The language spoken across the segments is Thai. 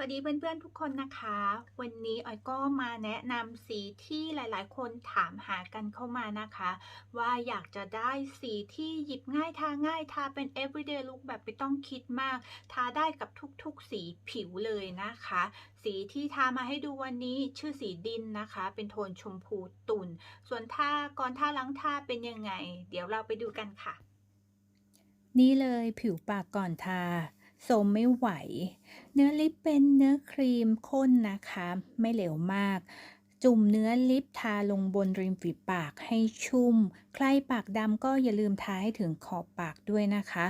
สวัสดีเพื่อนๆทุกคนนะคะ วันนี้ออยก็มาแนะนำสีที่หลายๆ คนถามหากันเข้ามานะคะ ว่าอยากจะได้สีที่หยิบง่ายทาง่ายทาเป็น everyday look แบบไม่ต้องคิดมาก ทาได้กับทุกๆ สีผิวเลยนะคะ สีที่ทามาให้ดูวันนี้ชื่อสีดินนะคะ เป็นโทนชมพูตุ่น ส่วนทาก่อนทาหลังทาเป็นยังไง เดี๋ยวเราไปดูกันค่ะ นี่เลยผิวปากก่อนทา โสมไม่ไหว เนื้อลิปเป็นเนื้อครีมข้นนะคะ ไม่เหลวมาก จุ่มเนื้อลิปทาลงบนริมฝีปากให้ชุ่ม ใครปากดำก็อย่าลืมทาให้ถึงขอบปากด้วยนะคะ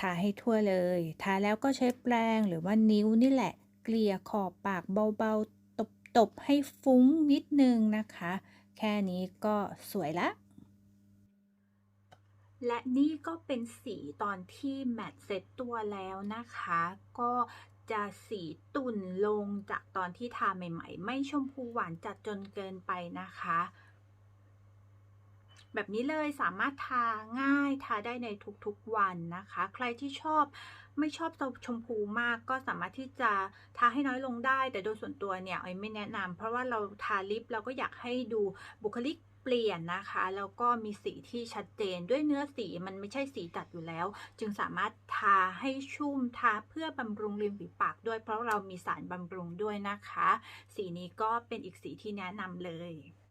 ทาให้ทั่วเลย ทาแล้วก็ใช้แปรงหรือว่านิ้วนี่แหละ เกลี่ยขอบปากเบาๆ ตบๆให้ฟุ้งนิดนึงนะคะ แค่นี้ก็สวยละ และนี่ก็เป็นสีตอนที่แมตเสร็จตัวแล้วนะคะ ก็จะสีตุ่นลงจากตอนที่ทาใหม่ ๆ ไม่ชมพูหวานจัดจนเกินไปนะคะ แบบนี้เลยสามารถทาง่ายทาได้ในทุกๆวันนะคะ ใครที่ชอบไม่ชอบชมพูมากก็สามารถที่จะทาให้น้อยลงได้ แต่โดยส่วนตัวเนี่ยออยไม่แนะนำเพราะว่าเราทาลิปเราก็อยากให้ดูบุคลิกเปลี่ยนนะคะแล้วก็มีสีที่ชัดเจนด้วยเนื้อสีมันไม่ใช่สีจัดอยู่แล้ว จึงสามารถทาให้ชุ่มทาเพื่อบำรุงริมฝีปากด้วย เพราะเรามีสารบำรุงด้วยนะคะ สีนี้ก็เป็นอีกสีที่แนะนำเลย